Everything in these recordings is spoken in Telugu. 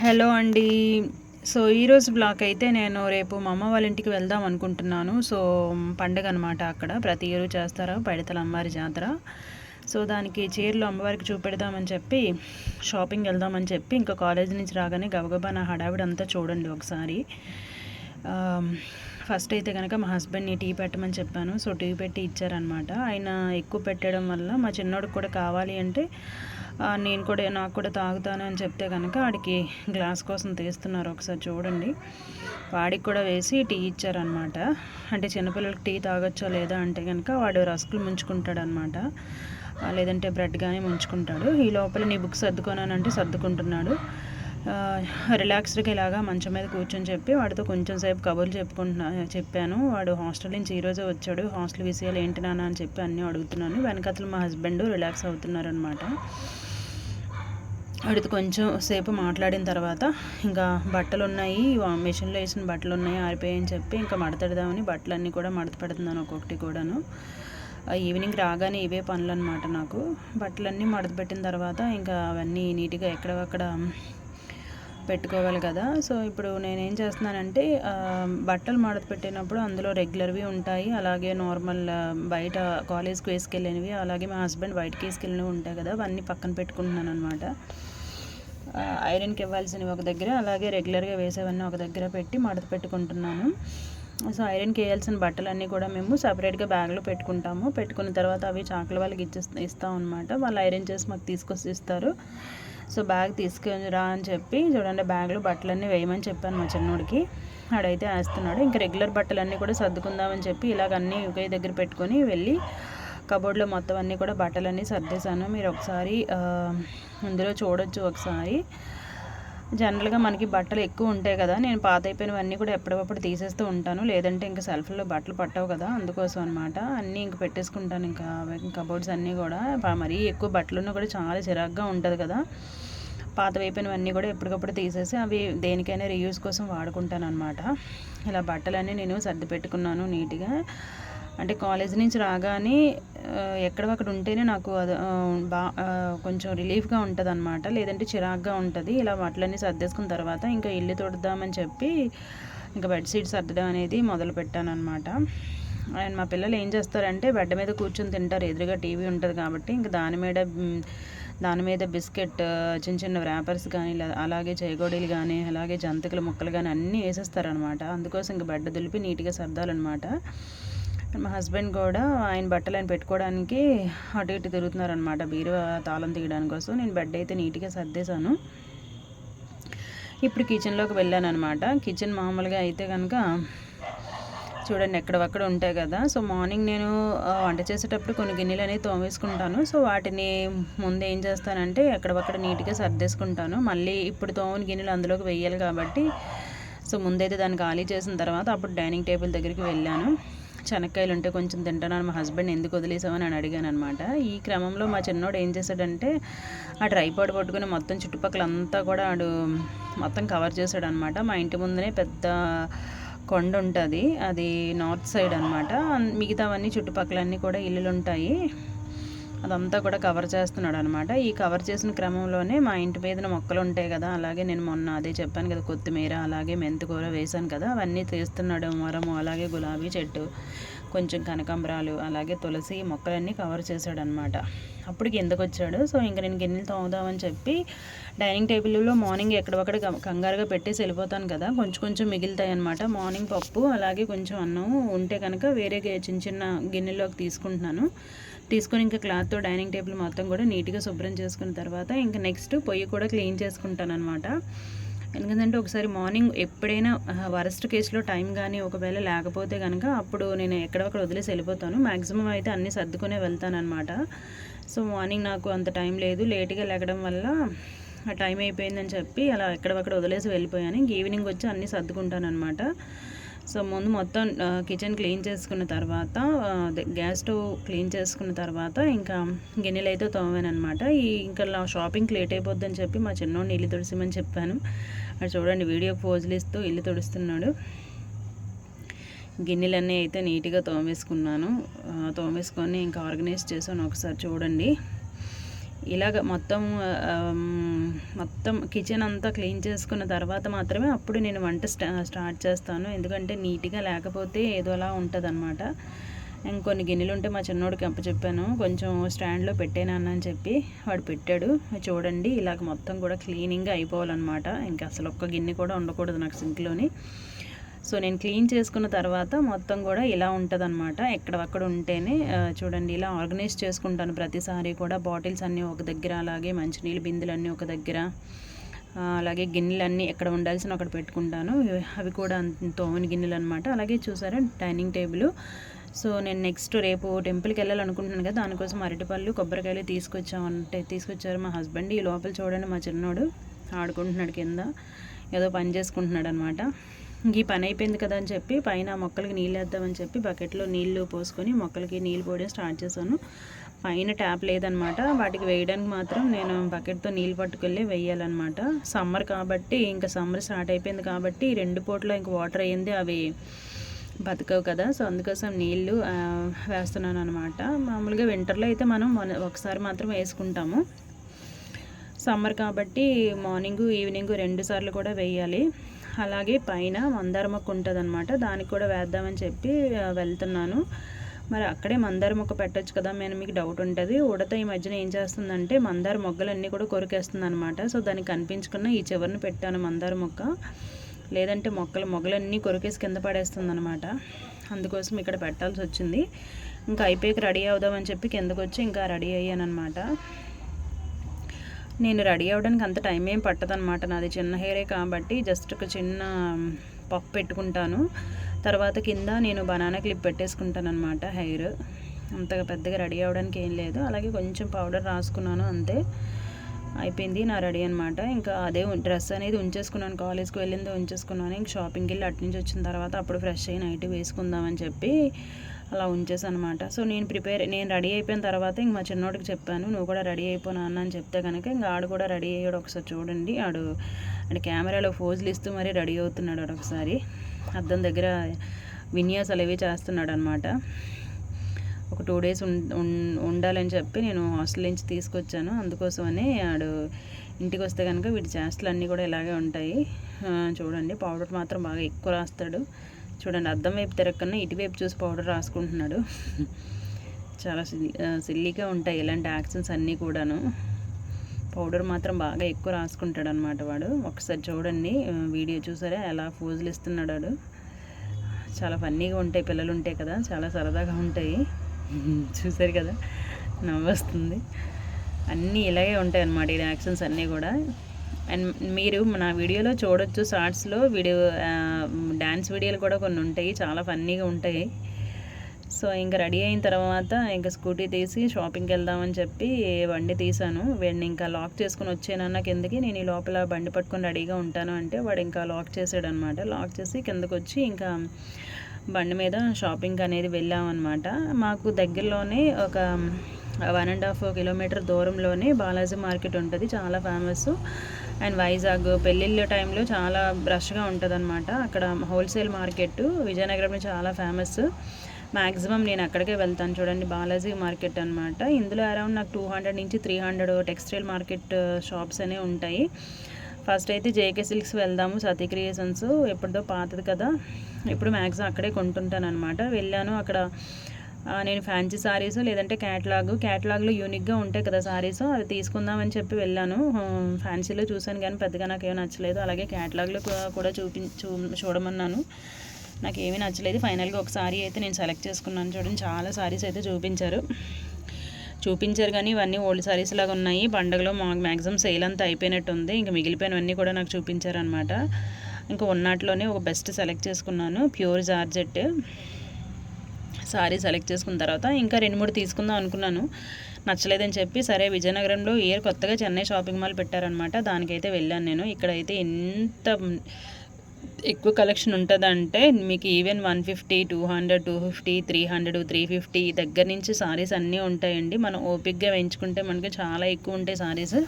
హలో అండి. సో ఈరోజు బ్లాక్ అయితే నేను రేపు మా అమ్మ వాళ్ళ ఇంటికి వెళ్దాం అనుకుంటున్నాను. సో పండగ అనమాట అక్కడ. ప్రతి ఇయర్ చేస్తారు? పైడితల అమ్మవారి జాతర. సో దానికి చీరలు అమ్మవారికి చూపెడదామని చెప్పి షాపింగ్ వెళ్దామని చెప్పి ఇంకా కాలేజ్ నుంచి రాగానే గబగబా నా హడావిడి అంతా చూడండి ఒకసారి. ఫస్ట్ అయితే కనుక మా హస్బెండ్ని టీ పెట్టమని చెప్పాను. సో టీ పెట్టి ఇచ్చారనమాట ఆయన ఎక్కువ పెట్టడం వల్ల మా చిన్నోడికి కూడా కావాలి అంటే నేను కూడా నాకు కూడా తాగుతాను అని చెప్తే కనుక వాడికి గ్లాస్ కోసం తీస్తున్నారు. ఒకసారి చూడండి. వాడికి కూడా వేసి టీ ఇచ్చారనమాట అంటే చిన్నపిల్లలకి టీ తాగొచ్చా లేదా అంటే కనుక వాడు రస్కులు ముంచుకుంటాడనమాట లేదంటే బ్రెడ్ కానీ ముంచుకుంటాడు. ఈ లోపల నీ బుక్ సర్దుకోనానంటే సర్దుకుంటున్నాడు. రిలాక్స్డ్గా ఇలాగా మంచం మీద కూర్చొని చెప్పి వాడితో కొంచెం సేపు కబుర్లు చెప్పుకుంటున్నా చెప్పాను. వాడు హాస్టల్ నుంచి ఈరోజే వచ్చాడు. హాస్టల్ విషయాలు ఏంటి నాన్న అని చెప్పి అన్నీ అడుగుతున్నాను. వెనకతలు మా హస్బెండ్ రిలాక్స్ అవుతున్నారు అనమాట వాడితో కొంచెం సేపు మాట్లాడిన తర్వాత ఇంకా బట్టలు ఉన్నాయి మిషన్లో వేసిన బట్టలు ఉన్నాయి ఆరిపోయాయని చెప్పి ఇంకా మడతెడదామని బట్టలన్నీ కూడా మడత పెడుతున్నాను ఒక్కొక్కటి కూడాను. ఈవినింగ్ రాగానే ఇవే పనులు అనమాట నాకు. బట్టలన్నీ మడత పెట్టిన తర్వాత ఇంకా అవన్నీ నీట్గా ఎక్కడక్కడ పెట్టుకోవాలి కదా. సో ఇప్పుడు నేనేం చేస్తున్నానంటే బట్టలు మడత పెట్టినప్పుడు అందులో రెగ్యులర్వి ఉంటాయి. అలాగే నార్మల్ బయట కాలేజ్కి వేసుకెళ్ళినవి అలాగే మా హస్బెండ్ బయటకి వేసుకెళ్ళినవి ఉంటాయి కదా. అవన్నీ పక్కన పెట్టుకుంటున్నాను అనమాట ఐరన్కి ఇవ్వాల్సినవి ఒక దగ్గర అలాగే రెగ్యులర్గా వేసేవన్నీ ఒక దగ్గర పెట్టి మడత పెట్టుకుంటున్నాను సో ఐరన్కి వేయాల్సిన బట్టలన్నీ కూడా మేము సపరేట్గా బ్యాగ్లో పెట్టుకుంటాము. పెట్టుకున్న తర్వాత అవి చాకుల వాళ్ళకి ఇచ్చేస్తా ఇస్తాం అనమాట వాళ్ళు ఐరన్ చేసి మాకు తీసుకొచ్చి ఇస్తారు సో బ్యాగ్ తీసుకురా రా అని చెప్పి చూడండి బ్యాగ్లో బట్టలన్నీ వేయమని చెప్పాను మా చిన్నోడికి. ఆడైతే వేస్తున్నాడు. ఇంకా రెగ్యులర్ బట్టలన్నీ కూడా సర్దుకుందామని చెప్పి ఇలాగ అన్నీ ఒకే దగ్గర పెట్టుకొని వెళ్ళి కబోర్డ్లో మొత్తం అన్నీ కూడా బట్టలన్నీ సర్దేశాను. మీరు ఒకసారి ఇందులో చూడొచ్చు ఒకసారి. జనరల్గా మనకి బట్టలు ఎక్కువ ఉంటాయి కదా నేను పాత అయిపోయినవన్నీ కూడా ఎప్పటికప్పుడు తీసేస్తూ ఉంటాను. లేదంటే ఇంకా సెల్ఫ్లో బట్టలు పట్టవు కదా అందుకోసం అనమాట అన్నీ ఇంక పెట్టేసుకుంటాను ఇంకా కబోర్డ్స్ అన్నీ కూడా. మరీ ఎక్కువ బట్టలు ఉన్నా కూడా చాలా చిరాగ్గా ఉంటుంది కదా. పాత అయిపోయినవన్నీ కూడా ఎప్పటికప్పుడు తీసేసి అవి దేనికైనా రీయూస్ కోసం వాడుకుంటాను అనమాట ఇలా బట్టలన్నీ నేను సర్ది పెట్టుకున్నాను నీట్గా. అంటే కాలేజ్ నుంచి రాగానే ఎక్కడక్కడ ఉంటేనే నాకు అది బా కొంచెం రిలీఫ్గా ఉంటుంది అనమాట లేదంటే చిరాగ్గా ఉంటుంది. ఇలా వాటిలన్నీ సర్దేసుకున్న తర్వాత ఇంకా ఇల్లు తుడుద్దామని చెప్పి ఇంకా బెడ్ షీట్ సర్దడం అనేది మొదలు పెట్టాను అనమాట అండ్ మా పిల్లలు ఏం చేస్తారంటే బెడ్ మీద కూర్చొని తింటారు. ఎదురుగా టీవీ ఉంటుంది కాబట్టి ఇంకా దాని మీద దాని మీద బిస్కెట్ చిన్న చిన్న ర్యాపర్స్ కానీ అలాగే చేగోడీలు కానీ అలాగే జంతికల ముక్కలు కానీ అన్నీ వేసేస్తారనమాట అందుకోసం ఇంకా బెడ్ దులిపి నీట్గా సర్దాలన్నమాట. మా హస్బెండ్ కూడా ఆయన బట్టలు ఆయన పెట్టుకోవడానికి అటు ఇటు తిరుగుతున్నారనమాట బీరువా తాళం తీయడానికి కోసం. నేను బెడ్ అయితే నీట్గా సర్దేశాను. ఇప్పుడు కిచెన్లోకి వెళ్ళాను అనమాట కిచెన్ మామూలుగా అయితే కనుక చూడండి ఎక్కడవక్కడ ఉంటాయి కదా. సో మార్నింగ్ నేను వంట చేసేటప్పుడు కొన్ని గిన్నెలు అనేవి తోమేసుకుంటాను. సో వాటిని ముందు ఏం చేస్తానంటే ఎక్కడవక్కడ నీట్గా సర్దేసుకుంటాను. మళ్ళీ ఇప్పుడు తోమని గిన్నెలు అందులోకి వెయ్యాలి కాబట్టి సో ముందైతే దాన్ని ఖాళీ చేసిన తర్వాత అప్పుడు డైనింగ్ టేబుల్ దగ్గరికి వెళ్ళాను. శనక్కాయలు ఉంటే కొంచెం తింటాను. మా హస్బెండ్ ఎందుకు వదిలేసామని అని అడిగాను అనమాట ఈ క్రమంలో మా చిన్నోడు ఏం చేశాడంటే ఆ ట్రైపాడ్ పట్టుకుని మొత్తం చుట్టుపక్కల అంతా కూడా ఆడు మొత్తం కవర్ చేశాడు అనమాట మా ఇంటి ముందునే పెద్ద కొండ ఉంటుంది అది నార్త్ సైడ్ అనమాట మిగతావన్నీ చుట్టుపక్కలన్నీ కూడా ఇల్లులు ఉంటాయి అదంతా కూడా కవర్ చేస్తున్నాడు అనమాట ఈ కవర్ చేసిన క్రమంలోనే మా ఇంటి మీదన మొక్కలు ఉంటాయి కదా అలాగే నేను మొన్న అదే చెప్పాను కదా కొత్తిమీర అలాగే మెంతికూర వేశాను కదా అవన్నీ తీస్తున్నాడు మరము అలాగే గులాబీ చెట్టు కొంచెం కనకాంబరాలు అలాగే తులసి మొక్కలన్నీ కవర్ చేశాడు అనమాట అప్పుడు కిందకు వచ్చాడు? సో ఇంక నేను గిన్నెలు తోముదామని చెప్పి డైనింగ్ టేబుల్లో మార్నింగ్ ఎక్కడొక్కడ కంగారుగా పెట్టేసి వెళ్ళిపోతాను కదా కొంచెం కొంచెం మిగులుతాయి అనమాట మార్నింగ్ పప్పు అలాగే కొంచెం అన్నం ఉంటే కనుక వేరే చిన్న చిన్న గిన్నెలోకి తీసుకుంటున్నాను. తీసుకొని ఇంకా క్లాత్తో డైనింగ్ టేబుల్ మొత్తం కూడా నీట్గా శుభ్రం చేసుకున్న తర్వాత ఇంకా నెక్స్ట్ పొయ్యి కూడా క్లీన్ చేసుకుంటాను అనమాట ఎందుకంటే ఒకసారి మార్నింగ్ ఎప్పుడైనా వరస్ట్ కేసులో టైం కానీ ఒకవేళ లేకపోతే కనుక అప్పుడు నేను ఎక్కడొక్కడ వదిలేసి వెళ్ళిపోతాను. మ్యాక్సిమం అయితే అన్నీ సర్దుకునే వెళ్తానమాట సో మార్నింగ్ నాకు అంత టైం లేదు. లేట్గా లేకడం వల్ల ఆ టైం అయిపోయిందని చెప్పి అలా ఎక్కడొక్కడ వదిలేసి వెళ్ళిపోయాను. ఇంక ఈవినింగ్ వచ్చి అన్నీ సర్దుకుంటాను అనమాట సో ముందు మొత్తం కిచెన్ క్లీన్ చేసుకున్న తర్వాత గ్యాస్ స్టవ్ క్లీన్ చేసుకున్న తర్వాత ఇంకా గిన్నెలు అయితే తోమానమాట ఈ ఇంకా షాపింగ్కి లేట్ అయిపోద్దని చెప్పి మా చిన్నోడిని ఇల్లు తుడిసిమని చెప్పాను. అది చూడండి వీడియో పోజులు ఇస్తూ ఇల్లు తుడుస్తున్నాడు. గిన్నెలన్నీ అయితే నీట్గా తోమేసుకున్నాను. తోమేసుకొని ఇంకా ఆర్గనైజ్ చేశాను. ఒకసారి చూడండి. ఇలాగ మొత్తం మొత్తం కిచెన్ అంతా క్లీన్ చేసుకున్న తర్వాత మాత్రమే అప్పుడు నేను వంట స్టార్ట్ చేస్తాను. ఎందుకంటే నీట్గా లేకపోతే ఏదోలా ఉంటుంది అనమాట ఇంకొన్ని గిన్నెలు ఉంటే మా చిన్నోడికి అప్పచెప్పాను కొంచెం స్టాండ్లో పెట్టేనాన్న అని చెప్పి వాడు పెట్టాడు. చూడండి ఇలాగ మొత్తం కూడా క్లీనింగ్గా అయిపోవాలన్నమాట. ఇంకా అసలు ఒక్క గిన్నె కూడా ఉండకూడదు నాకు సింక్లోని సో నేను క్లీన్ చేసుకున్న తర్వాత మొత్తం కూడా ఇలా ఉంటుందన్నమాట. ఎక్కడక్కడ ఉంటేనే చూడండి ఇలా ఆర్గనైజ్ చేసుకుంటాను ప్రతిసారి కూడా. బాటిల్స్ అన్నీ ఒక దగ్గర అలాగే మంచినీళ్ళ బిందులన్నీ ఒక దగ్గర అలాగే గిన్నెలన్నీ ఎక్కడ ఉండాల్సిన అక్కడ పెట్టుకుంటాను. అవి కూడా తోమని గిన్నెలు అనమాట అలాగే చూసారా డైనింగ్ టేబుల్. సో నేను నెక్స్ట్ రేపు టెంపుల్కి వెళ్ళాలనుకుంటున్నాను కదా దానికోసం అరటిపళ్ళు కొబ్బరికాయలు తీసుకొచ్చామంటే తీసుకొచ్చారు మా హస్బెండ్. ఈ లోపల చూడండి మా చిన్నోడు ఆడుకుంటున్నాడు కింద ఏదో పని చేసుకుంటున్నాడు అనమాట ఈ పని అయిపోయింది కదా అని చెప్పి పైన మొక్కలకి నీళ్ళు వేద్దామని చెప్పి బకెట్లో నీళ్ళు పోసుకొని మొక్కలకి నీళ్ళు పోయడం స్టార్ట్ చేశాను. పైన ట్యాప్ లేదనమాట. వాటికి వేయడానికి మాత్రం నేను బకెట్తో నీళ్ళు పట్టుకెళ్ళి వేయాలన్నమాట. సమ్మర్ కాబట్టి ఇంకా సమ్మర్ స్టార్ట్ అయిపోయింది కాబట్టి రెండు పూటలో ఇంక వాటర్ అయ్యింది. అవి బతకవు కదా. సో అందుకోసం నీళ్ళు వేస్తున్నాను అనమాట మామూలుగా వింటర్లో అయితే మనం ఒకసారి మాత్రం వేసుకుంటాము. సమ్మర్ కాబట్టి మార్నింగ్ ఈవినింగ్ రెండు సార్లు కూడా వేయాలి. అలాగే పైన మందార మొక్క ఉంటుంది అనమాట దానికి కూడా వేద్దామని చెప్పి వెళ్తున్నాను. మరి అక్కడే మందార మొక్క పెట్టచ్చు కదా నేను మీకు డౌట్ ఉంటుంది. ఉడత ఈ మధ్యన ఏం చేస్తుందంటే మందార మొగ్గలన్నీ కూడా కొరికేస్తుంది అనమాట సో దానికి కనిపించుకున్న ఈ చివరిని పెట్టాను మందార మొక్క లేదంటే మొక్కలు మొగ్గలన్నీ కొరికేసి కింద పడేస్తుంది అనమాట అందుకోసం ఇక్కడ పెట్టాల్సి వచ్చింది ఇంకా అయిపోయాక రెడీ అవుదామని చెప్పి కిందకు వచ్చి ఇంకా రెడీ అయ్యాను అనమాట నేను రెడీ అవ్వడానికి అంత టైం ఏం పట్టదనమాట నాది చిన్న హెయిరే కాబట్టి జస్ట్ ఒక చిన్న పప్ పెట్టుకుంటాను. తర్వాత కింద నేను బనానా క్లిప్ పెట్టేసుకుంటాను అనమాట హెయిర్. అంతగా పెద్దగా రెడీ అవ్వడానికి ఏం లేదు. అలాగే కొంచెం పౌడర్ రాసుకున్నాను అంతే. అయిపోయింది నా రెడీ అనమాట ఇంకా అదే డ్రెస్ అనేది ఉంచేసుకున్నాను. కాలేజ్కి వెళ్ళింది ఉంచేసుకున్నాను. ఇంక షాపింగ్కి వెళ్ళి అటు నుంచి వచ్చిన తర్వాత అప్పుడు ఫ్రెష్ అయ్యి నైట్ వేసుకుందామని చెప్పి అలా ఉంచేసాను అనమాట సో నేను ప్రిపేర్ నేను రెడీ అయిపోయిన తర్వాత ఇంక మా చిన్నోడికి చెప్పాను నువ్వు కూడా రెడీ అయిపోనా అని చెప్తే కనుక ఇంకా ఆడు కూడా రెడీ అయ్యాడు ఒకసారి చూడండి. ఆడు అంటే కెమెరాలో ఫోజులు ఇస్తూ మరీ రెడీ అవుతున్నాడు ఆడు ఒకసారి. అద్దం దగ్గర విన్యాసాలు అవి చేస్తున్నాడు అనమాట ఒక టూ డేస్ ఉండాలని చెప్పి నేను హాస్టల్ నుంచి తీసుకొచ్చాను. అందుకోసమని ఆడు ఇంటికి వస్తే కనుక వీటి చేష్టలు అన్నీ కూడా ఇలాగే ఉంటాయి. చూడండి పౌడర్ మాత్రం బాగా ఎక్కువ రాస్తాడు. చూడండి అద్దం వైపు తిరగకుండా ఇటువైపు చూసి పౌడర్ రాసుకుంటున్నాడు. చాలా సిల్లీగా ఉంటాయి ఇలాంటి యాక్షన్స్ అన్నీ కూడాను. పౌడర్ మాత్రం బాగా ఎక్కువ రాసుకుంటాడు అనమాట వాడు. ఒకసారి చూడండి వీడియో చూసారా? ఎలా ఫోజులు ఇస్తున్నాడు వాడు. చాలా ఫన్నీగా ఉంటాయి పిల్లలు ఉంటాయి కదా. చాలా సరదాగా ఉంటాయి. చూసారు కదా? నవ్వొస్తుంది. అన్నీ ఇలాగే ఉంటాయి అన్నమాట ఈ యాక్షన్స్ అన్నీ కూడా. అండ్ మీరు నా వీడియోలో చూడొచ్చు షార్ట్స్లో వీడియో డ్యాన్స్ వీడియోలు కూడా కొన్ని ఉంటాయి చాలా ఫన్నీగా ఉంటాయి. సో ఇంకా రెడీ అయిన తర్వాత ఇంకా స్కూటీ తీసి షాపింగ్కి వెళ్దామని చెప్పి బండి తీశాను. వీడిని ఇంకా లాక్ చేసుకుని వచ్చానన్న కిందకి నేను ఈ లోపల బండి పట్టుకొని రెడీగా ఉంటాను అంటే వాడు ఇంకా లాక్ చేసాడు అనమాట లాక్ చేసి కిందకు వచ్చి ఇంకా బండి మీద షాపింగ్ అనేది వెళ్ళామన్నమాట. మాకు దగ్గరలోనే ఒక వన్ అండ్ హాఫ్ కిలోమీటర్ దూరంలోనే బాలాజీ మార్కెట్ ఉంటుంది చాలా ఫేమస్ అండ్ వైజాగ్ పెళ్ళిళ్ళ టైంలో చాలా రష్గా ఉంటుంది అనమాట అక్కడ హోల్సేల్ మార్కెట్ విజయనగరంలో చాలా ఫేమస్. మ్యాక్సిమం నేను అక్కడికే వెళ్తాను చూడండి బాలాజీ మార్కెట్ అనమాట ఇందులో అరౌండ్ నాకు టూ హండ్రెడ్ నుంచి three hundred textile market shops అనేవి ఉంటాయి. ఫస్ట్ అయితే జేకే సిల్క్స్ వెళ్దాము సతీ క్రియేషన్స్. ఎప్పుడుదో పాతది కదా. ఇప్పుడు మ్యాక్సిమం అక్కడే కొంటుంటాను అనమాట వెళ్ళాను అక్కడ నేను ఫ్యాన్సీ సారీస్ లేదంటే క్యాట్లాగ్ క్యాట్లాగ్లో యూనిక్గా ఉంటాయి కదా సారీస్ అవి తీసుకుందామని చెప్పి వెళ్ళాను. ఫ్యాన్సీలో చూశాను కానీ పెద్దగా నాకు ఏమి నచ్చలేదు. అలాగే క్యాట్లాగ్లో కూడా చూపి చూ చూడమన్నాను. నాకు ఏమీ నచ్చలేదు. ఫైనల్గా ఒక సారీ అయితే నేను సెలెక్ట్ చేసుకున్నాను చూడండి. చాలా సారీస్ అయితే చూపించారు. చూపించారు కానీ ఇవన్నీ ఓల్డ్ సారీస్ లాగా ఉన్నాయి. పండగలో మా మ్యాక్సిమం సేల్ అంతా అయిపోయినట్టు ఉంది ఇంకా మిగిలిపోయినవన్నీ కూడా నాకు చూపించారు అనమాట ఇంకా ఉన్నట్లోనే ఒక బెస్ట్ సెలెక్ట్ చేసుకున్నాను. Pure georgette. సారీ సెలెక్ట్ చేసుకున్న తర్వాత ఇంకా రెండు మూడు తీసుకుందాం అనుకున్నాను. నచ్చలేదని చెప్పి సరే విజయనగరంలో ఇయర్ కొత్తగా చెన్నై షాపింగ్ మాల్ పెట్టారనమాట దానికైతే వెళ్ళాను నేను. ఇక్కడైతే ఎంత ఎక్కువ కలెక్షన్ ఉంటుందంటే మీకు even one fifty two hundred two fifty three hundred three fifty దగ్గర నుంచి సారీస్ అన్నీ ఉంటాయండి. మనం ఓపిక్గా వేయించుకుంటే మనకి చాలా ఎక్కువ ఉంటాయి సారీస్.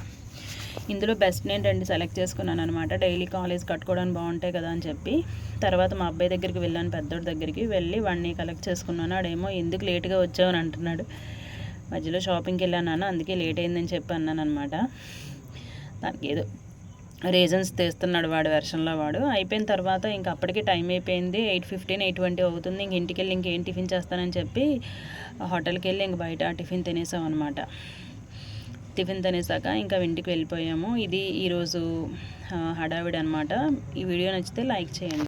ఇందులో బెస్ట్ నేను రెండు సెలెక్ట్ చేసుకున్నాను అనమాట డైలీ కాలేజ్ కట్టుకోవడానికి బాగుంటాయి కదా అని చెప్పి. తర్వాత మా అబ్బాయి దగ్గరికి వెళ్ళాను పెద్దోడి దగ్గరికి వెళ్ళి వాడిని కలెక్ట్ చేసుకున్నాను. ఆడేమో ఎందుకు లేట్గా వచ్చావు అని అంటున్నాడు. మధ్యలో షాపింగ్కి వెళ్ళాను అందుకే లేట్ అయిందని చెప్పి అన్నాను అనమాట దానికి ఏదో రీజన్స్ తెస్తున్నాడు వాడు వెర్షన్లో వాడు. అయిపోయిన తర్వాత ఇంక అప్పటికే టైం అయిపోయింది. ఎయిట్ ఫిఫ్టీన్ ఎయిట్ ట్వంటీ అవుతుంది. ఇంక ఇంటికి వెళ్ళి ఇంకేం టిఫిన్ చేస్తానని చెప్పి హోటల్కి వెళ్ళి ఇంక బయట టిఫిన్ తినేసాం అనమాట టిఫిన్ తినేసాక ఇంకా ఇంటికి వెళ్ళిపోయాము. ఇది ఈరోజు హడావిడి అనమాట ఈ వీడియో నచ్చితే లైక్ చేయండి.